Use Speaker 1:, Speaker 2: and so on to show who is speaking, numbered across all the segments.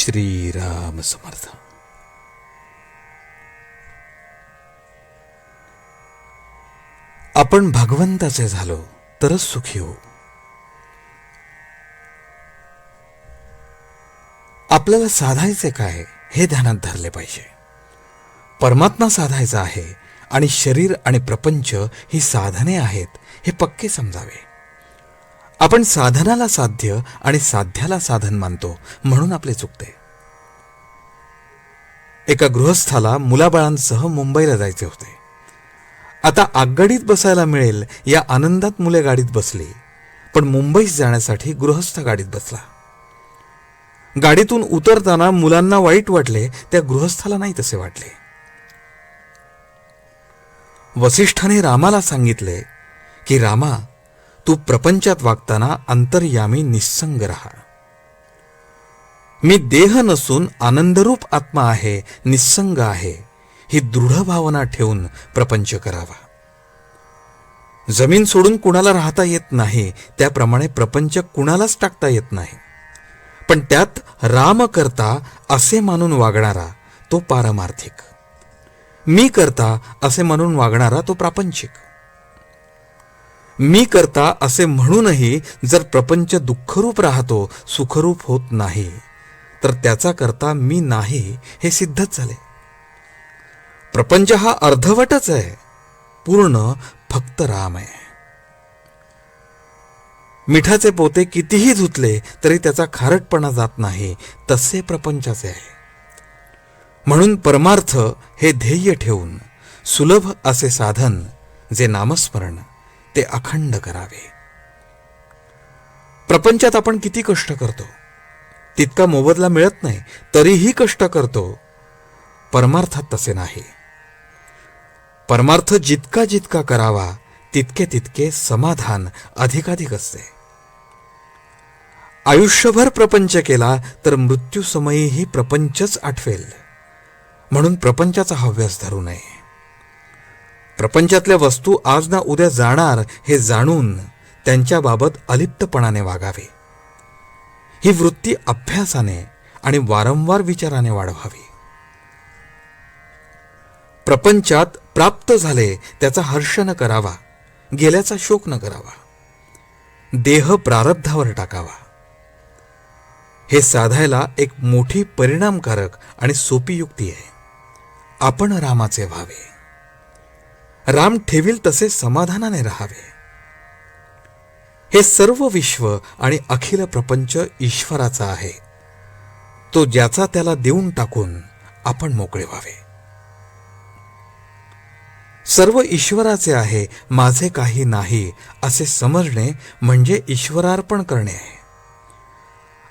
Speaker 1: श्रीराम समर्थ। आपण भगवंताचे झालो तरच सुखी होऊ. आपल्याला साधायचे काय हे ध्यानात धरले पाहिजे. परमात्मा साधायचा आहे आणि शरीर आणि प्रपंच ही साधने आहेत हे पक्के समजावे. आपण साधनाला साध्य आणि साध्याला साधन मानतो म्हणून आपले चुकते. एका गृहस्थाला मुलाबाळांसह मुंबईला जायचे होते. आता आगगाडीत बसायला मिळेल या आनंदात मुले गाडीत बसली पण मुंबईत जाण्यासाठी गृहस्थ गाडीत बसला. गाडीतून उतरताना मुलांना वाईट वाटले त्या गृहस्थाला नाही तसे वाटले. वसिष्ठाने रामाला सांगितले की रामा तू प्रपंचात वागताना अंतर्यामी निस्संग राहा. मी देह नसून आनंदरूप आत्मा आहे निस्संग आहे ही दृढ भावना ठेवून प्रपंच करावा. जमीन सोडून कुणाला राहता येत नाही त्याप्रमाणे प्रपंच कुणालाच टाकता येत नाही. पण त्यात राम करता असे मानून वागणारा तो पारमार्थिक. मी करता असे म्हणून वागणारा तो प्रापंचिक. मी करता असे म्हणूनही जर प्रपंच दुःखरूप राहतो सुखरूप होत नाही तर त्याचा करता मी नाही हे सिद्धच झाले. प्रपंच हा अर्धवटच आहे पूर्ण फक्त राम आहे. मिठाचे पोते कितीही धुतले तरी त्याचा खारटपणा जात नाही तसे प्रपंचाचे आहे. म्हणून परमार्थ हे ध्येय ठेवून सुलभ असे साधन जे नामस्मरण ते अखंड करावे. प्रपंचात आपण किती कष्ट करतो? तितका मोबदला मिळत नाही तरीही कष्ट करतो. परमार्थात तसे नाही. परमार्थ जितका जितका करावा तितके तितके समाधान अधिकाधिक असते. आयुष्यभर प्रपंच केला तर मृत्यूसमयीही प्रपंचच आठवेल. म्हणून प्रपंचाचा हव्यास धरू नये. प्रपंचातल्या वस्तू आज ना उद्या जाणार हे जाणून त्यांच्याबाबत अलिप्तपणाने वागावे. ही वृत्ती अभ्यासाने आणि वारंवार विचाराने वाढवावी. प्रपंचात प्राप्त झाले त्याचा हर्ष न करावा गेल्याचा शोक न करावा. देह प्रारब्धावर टाकावा. हे साधायला एक मोठी परिणामकारक आणि सोपी युक्ती आहे. आपण रामाचे व्हावे. राम ठेवील तसे समाधानाने राहावे. हे सर्व विश्व आणि अखिल प्रपंच ईश्वराचा आहे. तो ज्याचा त्याला देऊन टाकून आपण मोकळे व्हावे. सर्व ईश्वराचे आहे माझे काही नाही असे समजणे म्हणजे ईश्वरार्पण करणे. आहे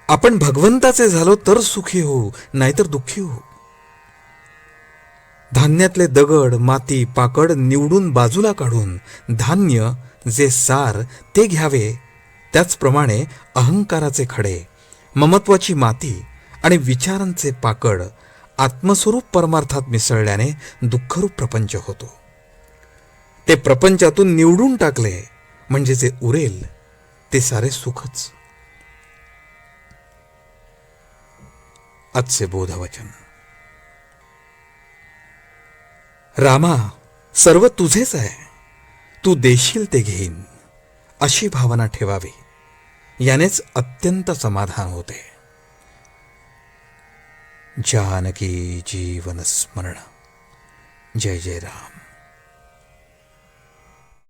Speaker 1: आपण भगवंताचे झालो तर सुखी होऊ नाहीतर दुःखी होऊ. धान्यातले दगड माती पाकड निवडून बाजूला काढून धान्य जे सार ते घ्यावे. त्याचप्रमाणे अहंकाराचे खडे ममत्वाची माती आणि विचारांचे पाकड आत्मस्वरूप परमार्थात मिसळल्याने दुःखरूप प्रपंच होतो. ते प्रपंचातून निवडून टाकले म्हणजे जे उरेल ते सारे सुखच. आजचे बोधवचन. रामा सर्व तुझेच आहे. तू देशील ते घेईन. अशी भावना ठेवावी. यानेच अत्यंत समाधान होते. जानकी जीवन स्मरण. जय जय राम.